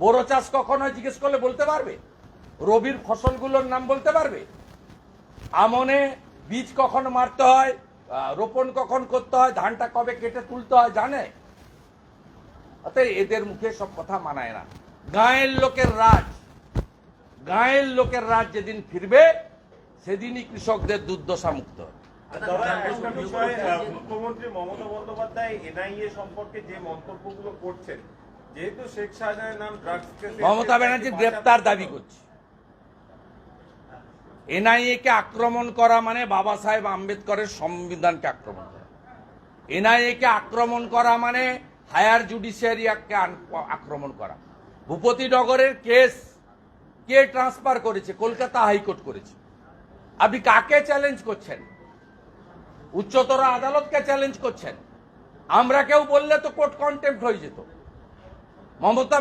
বোরো চাষ কখন হয় জিজ্ঞেস করলে বলতে পারবে? রবির ফসলগুলোর নাম বলতে পারবে? আমনে বীজ কখন মারতে হয়? রোপণ কখন করতে হয়? ধানটা কবে কেটে তুলতে হয়? জানে? অতএব এদের মুখে সব কথা মানায় না। গাঁয়ের লোকের রাজ। গাঁয়ের লোকের রাজ যেদিন ফিরবে সেদিনই কৃষকদের দুর্দশা মুক্ত হবে। একটা বিষয় আহ, মুখ্যমন্ত্রী মমতা বন্দ্যোপাধ্যায় এনআইএ সম্পর্কে যে মন্তব্যগুলো করছেন যেহেতু শেখ শাহজাহানের নাম ড্রাগস মমতা ব্যানার্জি গ্রেপ্তার দাবি করছে। এনআইএ কে আক্রমণ করা মানে বাবা সাহেব আম্বেদকরের সংবিধানকে আক্রমণ করা। এনআইএ কে আক্রমণ করা মানে হায়ার জুডিশিয়ারিকে আক্রমণ করা। ভূপতিনগরের কেস কে ট্রান্সফার করেছে? কলকাতা হাইকোর্ট করেছে। আপনি কাকে চ্যালেঞ্জ করছেন? উচ্চতর আদালতকে চ্যালেঞ্জ করছেন? আমরা কেউ বললে তো কোর্ট কন্টেম্প্ট হয়ে যেত। মমতা